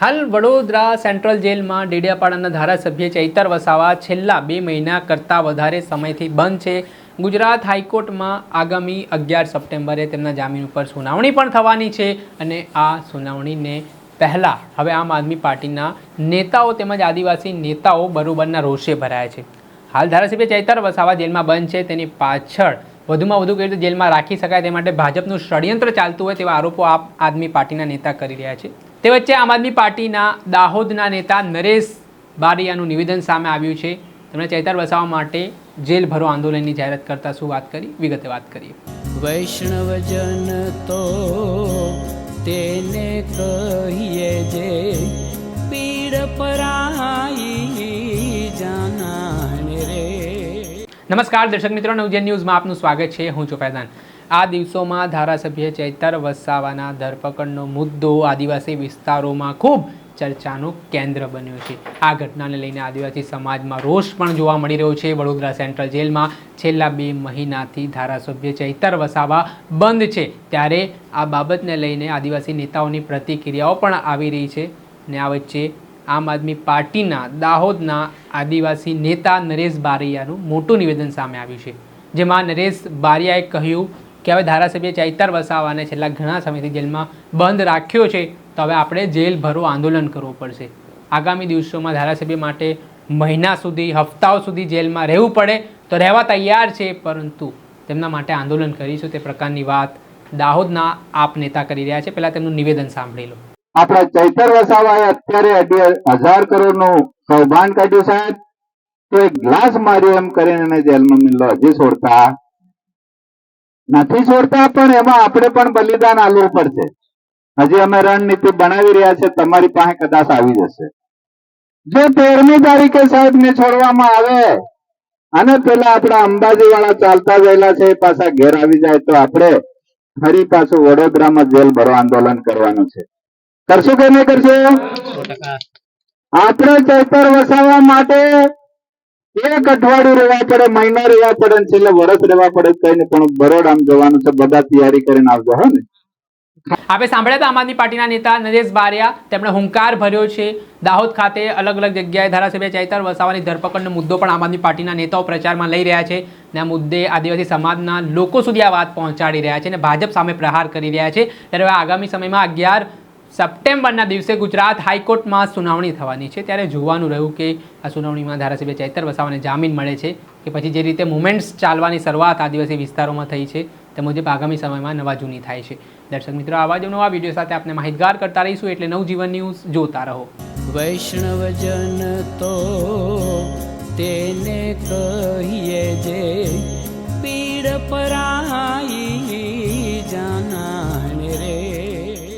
હાલ વડોદરા સેન્ટ્રલ જેલમાં ડેડિયાપાડાના ધારાસભ્ય ચૈતર વસાવા છેલ્લા બે મહિના કરતાં વધારે સમયથી બંધ છે. ગુજરાત હાઈકોર્ટમાં આગામી અગિયાર સપ્ટેમ્બરે તેમના જામીન ઉપર સુનાવણી પણ થવાની છે અને આ સુનાવણીને પહેલાં હવે આમ આદમી પાર્ટીના નેતાઓ તેમજ આદિવાસી નેતાઓ બરોબરના રોષે ભરાયા છે. હાલ ધારાસભ્ય ચૈતર વસાવા જેલમાં બંધ છે. તેની પાછળ વધુમાં વધુ કઈ રીતે જેલમાં રાખી શકાય તે માટે ભાજપનું ષડયંત્ર ચાલતું હોય તેવા આરોપો આપ આદમી પાર્ટીના નેતા કરી રહ્યા છે. તે વચ્ચે આમ આદમી પાર્ટીના દાહોદના નેતા નરેશ બારિયાનું નિવેદન સામે આવ્યું છે. તેમણે ચૈતર બસાવવા માટે જેલ ભરો આંદોલનની જાહેરાત કરતા શું વાત કરી? વિગતે વાત કરીએ. વૈષ્ણવજન તો તેને કહીએ જે પીડ પરાઈ જાનાને રે. નમસ્કાર દર્શક મિત્રો. નવજન ન્યૂઝમાં આપનું સ્વાગત છે. હું છું ફૈઝાન. આ દિવસોમાં ધારાસભ્ય ચૈતર વસાવાના ધરપકડનો મુદ્દો આદિવાસી વિસ્તારોમાં ખૂબ ચર્ચાનું કેન્દ્ર બન્યો છે. આ ઘટનાને લઈને આદિવાસી સમાજમાં રોષ પણ જોવા મળી રહ્યો છે. વડોદરા સેન્ટ્રલ જેલમાં છેલ્લા બે મહિનાથી ધારાસભ્ય ચૈતર વસાવા બંધ છે. ત્યારે આ બાબતને લઈને આદિવાસી નેતાઓની પ્રતિક્રિયાઓ પણ આવી રહી છે ને આ વચ્ચે આમ આદમી પાર્ટીના દાહોદના આદિવાસી નેતા નરેશ બારૈયાનું મોટું નિવેદન સામે આવ્યું છે. જેમાં નરેશ બારિયાએ કહ્યું કે હવે ધારાસભ્ય ચૈતર વસાવાને છેલ્લા ઘણા સમયથી જેલમાં બંધ રાખ્યો છે, તો હવે આપણે જેલ ભરો આંદોલન કરવું પડશે. આગામી દિવસોમાં ધારાસભ્ય માટે મહિના સુધી, હપ્તાઓ સુધી જેલમાં રહેવું પડે તો રહેવા તૈયાર છે, પરંતુ તેમના માટે આંદોલન કરીશું તે પ્રકારની વાત દાહોદના આપ નેતા કરી રહ્યા છે. પહેલા તેમનું નિવેદન સાંભળી લો. આપણા ચૈતર વસાવાએ અત્યારે અઢી હજાર કરોડનું કૌભાંડ કાઢ્યું સાહેબ. તો એક ગ્લાસ માર્યો એમ કરીને જેલમાં મિલ્લો હજી છોડતા નથી છોડતા પણ એમાં આપણે પણ બલિદાન આલવું પડશે. હજી અમે રણનીતિ બનાવી રહ્યા છે તમારી પાસે કદાચ આવી જશે. જો તેરમી તારીખે સાહેબ ને છોડવામાં આવે અને પેલા આપણા અંબાજી વાળા ચાલતા ગયેલા છે એ પાછા ઘેર આવી જાય તો આપણે ફરી પાછું વડોદરામાં જેલ ભરો આંદોલન કરવાનું છે. કરશું કે નહીં કરશું? આપણે ચૈતર વસાવવા માટે એક અઠવાડિયું રહેવા પડે, મહિના રહેવા પડે ને છેલ્લે વર્ષ રહેવા પડે કઈ નહીં પણ બરોડામાં જવાનું છે, બધા તૈયારી કરીને આવજો, હો ને? આપણે સાંભળ્યા હતા આમ આદમી પાર્ટીના નેતા નરેશ બારિયા, તેમણે હુંકાર ભર્યો છે. દાહોદ ખાતે અલગ અલગ જગ્યાએ ધારાસભ્ય ચૈતર વસાવાની ધરપકડનો મુદ્દો પણ આમ આદમી પાર્ટીના નેતાઓ પ્રચારમાં લઈ રહ્યા છે ને આ મુદ્દે આદિવાસી સમાજના લોકો સુધી આ વાત પહોંચાડી રહ્યા છે અને ભાજપ સામે પ્રહાર કરી રહ્યા છે. ત્યારે આગામી સમયમાં અગિયાર સપ્ટેમ્બરના દિવસે ગુજરાત હાઈકોર્ટમાં સુનાવણી થવાની છે. ત્યારે જોવાનું રહ્યું કે આ સુનાવણીમાં ધારાસભ્ય ચૈતર વસાવાને જામીન મળે છે કે પછી જે રીતે મુવમેન્ટ્સ ચાલવાની શરૂઆત આદિવાસી વિસ્તારોમાં થઈ છે તે મુજબ આગામી સમયમાં નવા જૂની થાય છે. દર્શક મિત્રો આવા જ નવા વીડિયો સાથે આપણે માહિતગાર કરતા રહીશું એટલે નવજીવન ન્યૂઝ જોતા રહો. વૈષ્ણવજન તો તેને કહીએ જે